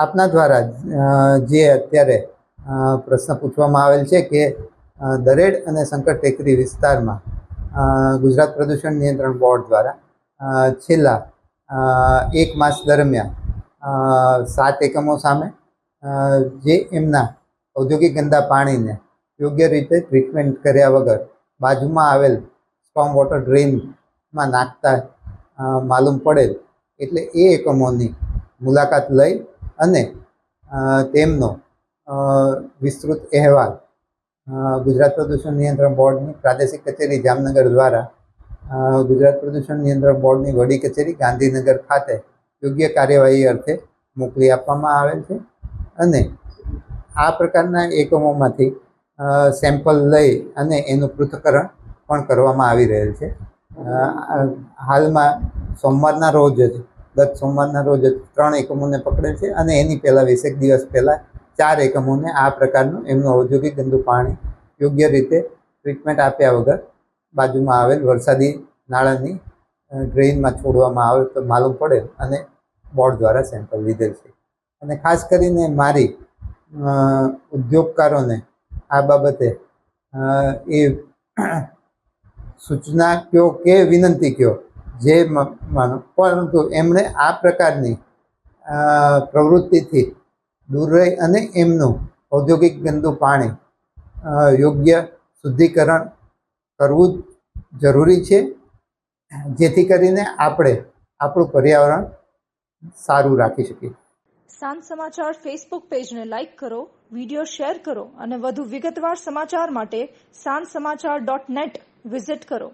આપના દ્વારા જે અત્યારે પ્રશ્ન પૂછવામાં આવેલ છે કે દરેડ અને સંકટ ટેકરી વિસ્તારમાં ગુજરાત પ્રદૂષણ નિયંત્રણ બોર્ડ દ્વારા છેલ્લા એક માસ દરમિયાન સાત એકમો સામે જે એમના ઔદ્યોગિક ગંદા પાણીને યોગ્ય રીતે ટ્રીટમેન્ટ કર્યા વગર બાજુમાં આવેલ સ્ટોમ વોટર ડ્રેનમાં નાખતા માલુમ પડેલ, એટલે એ એકમોની મુલાકાત લઈ અને તેમનો વિસ્તૃત અહેવાલ ગુજરાત પ્રદૂષણ નિયંત્રણ બોર્ડની પ્રાદેશિક કચેરી જામનગર દ્વારા ગુજરાત પ્રદૂષણ નિયંત્રણ બોર્ડની વડી કચેરી ગાંધીનગર ખાતે યોગ્ય કાર્યવાહી અર્થે મોકલી આપવામાં આવેલ છે. અને આ પ્રકારના એકમોમાંથી સેમ્પલ લઈ અને એનું પૃથ્થકરણ પણ કરવામાં આવી રહેલ છે. હાલમાં સોમવારના રોજ જ ગત સોમવારના રોજ ત્રણ એકમોને પકડે છે અને એની પહેલાં વીસેક દિવસ પહેલાં ચાર એકમોને આ પ્રકારનું એમનું ઔદ્યોગિક ગંદુ પાણી યોગ્ય રીતે ટ્રીટમેન્ટ આપ્યા વગર બાજુમાં આવેલ વરસાદી નાળાની ડ્રેઇનમાં છોડવામાં આવે તો માલુમ પડે અને બોર્ડ દ્વારા સેમ્પલ લીધેલ છે. અને ખાસ કરીને મારી ઉદ્યોગકારોને આ બાબતે એ સૂચના કયો કે વિનંતી કયો જે માનો, પરંતુ એમણે આ પ્રકારની પ્રવૃત્તિથી દૂર રહી અને એમનું ઔદ્યોગિક ગંદુ પાણી યોગ્ય શુદ્ધિકરણ કરવું જરૂરી છે, જેથી કરીને આપણે આપણું પર્યાવરણ સારું રાખી શકીએ. સાંજ સમાચાર ફેસબુક પેજને લાઇક કરો વીડિયો શેર કરો અને વધુ વિગતવાર સમાચાર માટે સાંજ સમાચાર ડોટ નેટ વિઝિટ કરો.